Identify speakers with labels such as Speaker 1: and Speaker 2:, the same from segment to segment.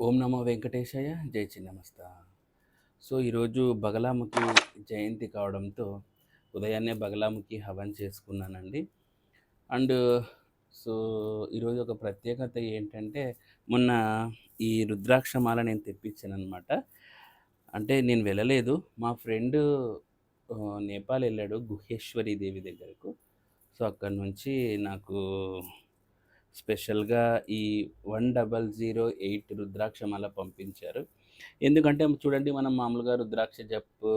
Speaker 1: ఓం నమో వెంకటేశయ్య జై చిన్నమస్త. సో ఈరోజు బగలాముఖి జయంతి కావడంతో ఉదయాన్నే బగలాముఖి హవన్ చేసుకున్నానండి. అండ్ సో ఈరోజు ఒక ప్రత్యేకత ఏంటంటే మొన్న ఈ రుద్రాక్షమాల నేను తెప్పించాను అనమాట అంటే నేను వెళ్ళలేదు. మా ఫ్రెండ్ నేపాల్ వెళ్ళాడు గుహేశ్వరి దేవి దగ్గరకు. సో అక్కడ నుంచి నాకు స్పెషల్గా ఈ వన్ డబల్ జీరో ఎయిట్ రుద్రాక్ష మాల పంపించారు. ఎందుకంటే చూడండి మనం మామూలుగా రుద్రాక్ష జప్పు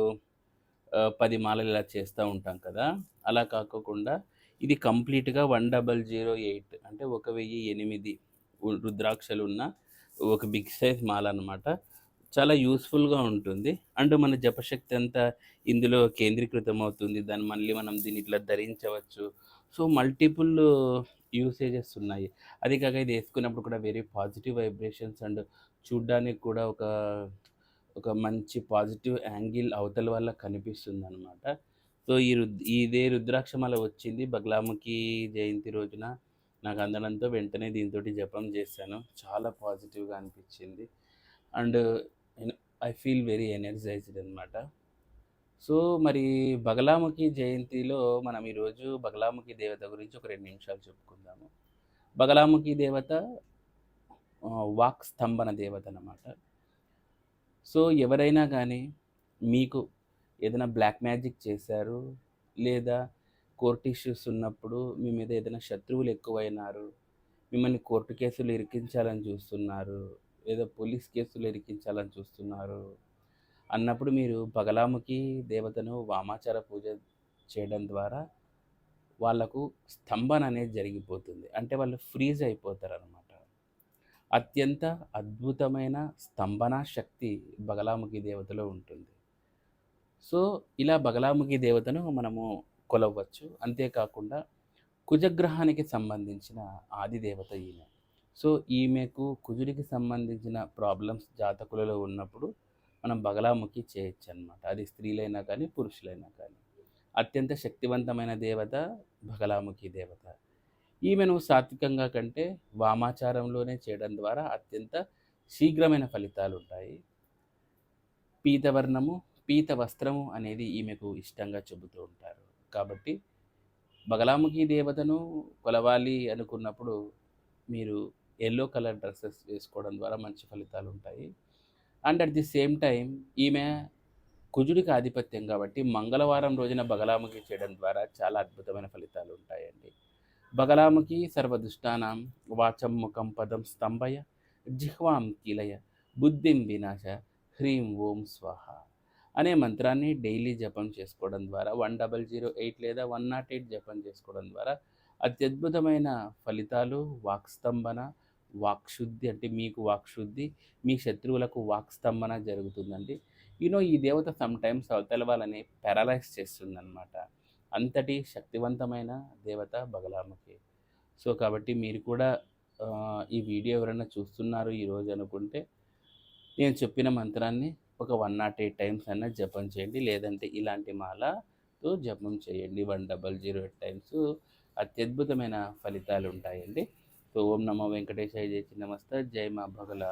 Speaker 1: పది మాలలు ఇలా చేస్తూ ఉంటాం కదా. అలా కాకోకుండా ఇది కంప్లీట్గా వన్ డబల్ జీరో ఎయిట్ అంటే ఒక వెయ్యి ఎనిమిది రుద్రాక్షలు ఉన్న ఒక బిగ్ సైజ్ మాల అనమాట చాలా యూస్ఫుల్గా ఉంటుంది. అండ్ మన జపశక్తి అంతా ఇందులో కేంద్రీకృతం అవుతుంది దాన్ని మళ్ళీ మనం దీన్ని ఇట్లా ధరించవచ్చు. సో మల్టిపుల్ యూసేజెస్ ఉన్నాయి. అది కాక ఇది వేసుకున్నప్పుడు కూడా వెరీ పాజిటివ్ వైబ్రేషన్స్ అండ్ చూడ్డానికి కూడా ఒక ఒక మంచి పాజిటివ్ యాంగిల్ అవతల వల్ల కనిపిస్తుంది అనమాట సో ఈ రుద్ ఇదే రుద్రాక్షమాల వచ్చింది. బగ్లాముఖి జయంతి రోజున నాకు అందడంతో వెంటనే దీంతో జపం చేశాను. చాలా పాజిటివ్గా అనిపించింది. And I feel very energised అనమాట సో మరి బగలాముఖి జయంతిలో మనం ఈరోజు బగలాముఖి దేవత గురించి ఒక రెండు నిమిషాలు చెప్పుకుందాము. బగలాముఖి దేవత వాక్ స్తంభన దేవత అన్నమాట. సో ఎవరైనా కానీ మీకు ఏదైనా బ్లాక్ మ్యాజిక్ చేశారు లేదా కోర్టు ఇష్యూస్ ఉన్నప్పుడు మీ మీద ఏదైనా శత్రువులు ఎక్కువైనారు మిమ్మల్ని కోర్టు కేసులు ఇరికించాలని చూస్తున్నారు లేదా పోలీస్ కేసులు ఇరికించాలని చూస్తున్నారు అన్నప్పుడు మీరు బగలాముఖి దేవతను వామాచార పూజ చేయడం ద్వారా వాళ్ళకు స్తంభన అనేది జరిగిపోతుంది. అంటే వాళ్ళు ఫ్రీజ్ అయిపోతారు అనమాట అత్యంత అద్భుతమైన స్తంభన శక్తి బగలాముఖి దేవతలో ఉంటుంది. సో ఇలా బగలాముఖి దేవతను మనము కొలవచ్చు. అంతేకాకుండా కుజగ్రహానికి సంబంధించిన ఆది దేవత ఈమె. సో ఈమెకు కుజుడికి సంబంధించిన ప్రాబ్లమ్స్ జాతకులలో ఉన్నప్పుడు మనం బగలాముఖి చేయొచ్చు అనమాట అది స్త్రీలైనా కానీ పురుషులైనా కానీ. అత్యంత శక్తివంతమైన దేవత బగలాముఖి దేవత. ఈమెను సాత్వికంగా కంటే వామాచారంలోనే చేయడం ద్వారా అత్యంత శీఘ్రమైన ఫలితాలు ఉంటాయి పీతవర్ణము పీత వస్త్రము అనేది ఈమెకు ఇష్టంగా చెబుతూ ఉంటారు. కాబట్టి బగలాముఖి దేవతను కొలవాలి అనుకున్నప్పుడు మీరు ఎల్లో కలర్ డ్రెస్సెస్ వేసుకోవడం ద్వారా మంచి ఫలితాలు ఉంటాయి and at the same time ఈమె కుజుడికి ఆధిపత్యం కాబట్టి మంగళవారం రోజున బగలాముఖి చేయడం ద్వారా చాలా అద్భుతమైన ఫలితాలు ఉంటాయండి. బగలాముఖి సర్వదుష్టానం వాచం ముఖం పదం స్తంభయ జిహ్వాం కీలయ బుద్ధిం వినాశ హ్రీం ఓం స్వాహ అనే మంత్రాన్ని డైలీ జపం చేసుకోవడం ద్వారా వన్ డబల్ జీరో ఎయిట్ లేదా వన్ నాట్ ఎయిట్ జపం చేసుకోవడం ద్వారా అత్యద్భుతమైన ఫలితాలు వాక్స్తంభన వాక్శుద్ధి అంటే మీకు వాక్శుద్ధి మీ శత్రువులకు వాక్స్తంభన జరుగుతుందండి. యూనో ఈ దేవత సమ్ టైమ్స్ అవతల వాళ్ళని పారలైజ్ చేస్తుందన్నమాట. అంతటి శక్తివంతమైన దేవత బగలాముఖి. సో కాబట్టి మీరు కూడా ఈ వీడియో ఎవరైనా చూస్తున్నారు ఈరోజు అనుకుంటే నేను చెప్పిన మంత్రాన్ని ఒక వన్ నాట్ ఎయిట్ టైమ్స్ అయినా జపం చేయండి. లేదంటే ఇలాంటి మాలతో జపం చేయండి. One double zero eight times అత్యద్భుతమైన ఫలితాలు ఉంటాయండి సో ఓం నమో వెంకటేశాయ జై చిన్నమస్త జై మా భగల.